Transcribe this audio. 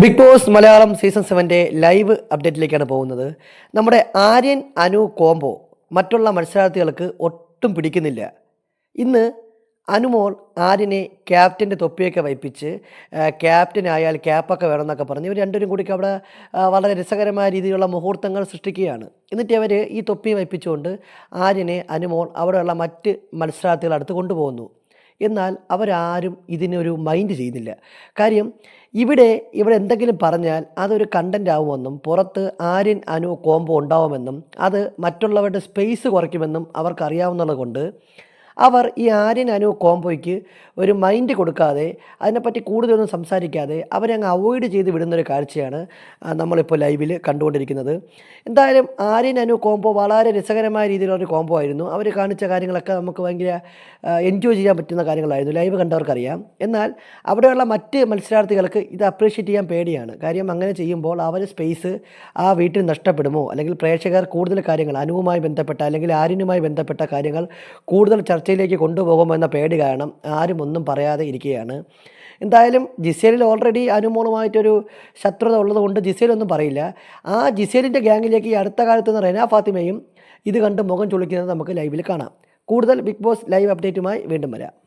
Big Boss Malayalam season സെവന്റെ live അപ്ഡേറ്റിലേക്കാണ് പോകുന്നത്. നമ്മുടെ ആര്യൻ അനു കോംബോ മറ്റുള്ള മത്സരാർത്ഥികൾക്ക് ഒട്ടും പിടിക്കുന്നില്ല. ഇന്ന് അനുമോൾ ആര്യനെ ക്യാപ്റ്റന്റെ തൊപ്പിയൊക്കെ വയ്പ്പിച്ച് ക്യാപ്റ്റൻ ആയാൽ ക്യാപ്പൊക്കെ വേണമെന്നൊക്കെ പറഞ്ഞ് ഇവർ രണ്ടുപേരും കൂടി അവിടെ വളരെ രസകരമായ രീതിയിലുള്ള മുഹൂർത്തങ്ങൾ സൃഷ്ടിക്കുകയാണ്. എന്നിട്ട് അവർ ഈ തൊപ്പി വയ്പ്പിച്ചുകൊണ്ട് ആര്യനെ അനുമോൾ അവിടെയുള്ള മറ്റ് മത്സരാർത്ഥികളടുത്ത് കൊണ്ടുപോകുന്നു. എന്നാൽ അവരാരും ഇതിനൊരു മൈൻഡ് ചെയ്യുന്നില്ല. കാര്യം ഇവിടെ ഇവിടെ എന്തെങ്കിലും പറഞ്ഞാൽ അതൊരു കണ്ടന്റ് ആവുമെന്നും പുറത്ത് ആര്യൻ അനു കോംബോ ഉണ്ടാവുമെന്നും അത് മറ്റുള്ളവരുടെ സ്പേസ് കുറയ്ക്കുമെന്നും അവർക്കറിയാവുന്നത് കൊണ്ട് അവർ ഈ ആര്യൻ അനു കോംബോയ്ക്ക് ഒരു മൈൻഡ് കൊടുക്കാതെ അതിനെപ്പറ്റി കൂടുതലൊന്നും സംസാരിക്കാതെ അവരെ അങ്ങ് അവോയ്ഡ് ചെയ്ത് വിടുന്നൊരു കാഴ്ചയാണ് നമ്മളിപ്പോൾ ലൈവിൽ കണ്ടുകൊണ്ടിരിക്കുന്നത്. എന്തായാലും ആര്യൻ അനു കോംബോ വളരെ രസകരമായ രീതിയിലുള്ളൊരു കോംബോ ആയിരുന്നു. അവർ കാണിച്ച കാര്യങ്ങളൊക്കെ നമുക്ക് ഭയങ്കര എൻജോയ് ചെയ്യാൻ പറ്റുന്ന കാര്യങ്ങളായിരുന്നു. ലൈവ് കണ്ടവർക്കറിയാം. എന്നാൽ അവിടെയുള്ള മറ്റ് മത്സരാർത്ഥികൾക്ക് ഇത് അപ്രീഷിയേറ്റ് ചെയ്യാൻ പേടിയാണ്. കാര്യം അങ്ങനെ ചെയ്യുമ്പോൾ അവർ സ്പേസ് ആ വീട്ടിൽ നഷ്ടപ്പെടുമോ? അല്ലെങ്കിൽ പ്രേക്ഷകർ കൂടുതൽ കാര്യങ്ങൾ അനുവുമായി ബന്ധപ്പെട്ട അല്ലെങ്കിൽ ആര്യനുമായി ബന്ധപ്പെട്ട കാര്യങ്ങൾ കൂടുതൽ ചർച്ചയിലേക്ക് കൊണ്ടുപോകുമോ എന്ന പേടി കാരണം ആരും ഒന്നും പറയാതെ ഇരിക്കുകയാണ്. എന്തായാലും ജിസേലിൽ ഓൾറെഡി അനുമോളുമായിട്ടൊരു ശത്രുത ഉള്ളതുകൊണ്ട് ജിസേലൊന്നും പറയില്ല. ആ ജിസേലിന്റെ ഗ്യാങ്ങിലേക്ക് ഈ അടുത്ത കാലത്ത് നിന്ന് റെന ഫാത്തിമയും ഇത് കണ്ട് മുഖം ചുളിക്കുന്നത് നമുക്ക് ലൈവിൽ കാണാം. കൂടുതൽ ബിഗ് ബോസ് ലൈവ് അപ്ഡേറ്റുമായി വീണ്ടും വരാം.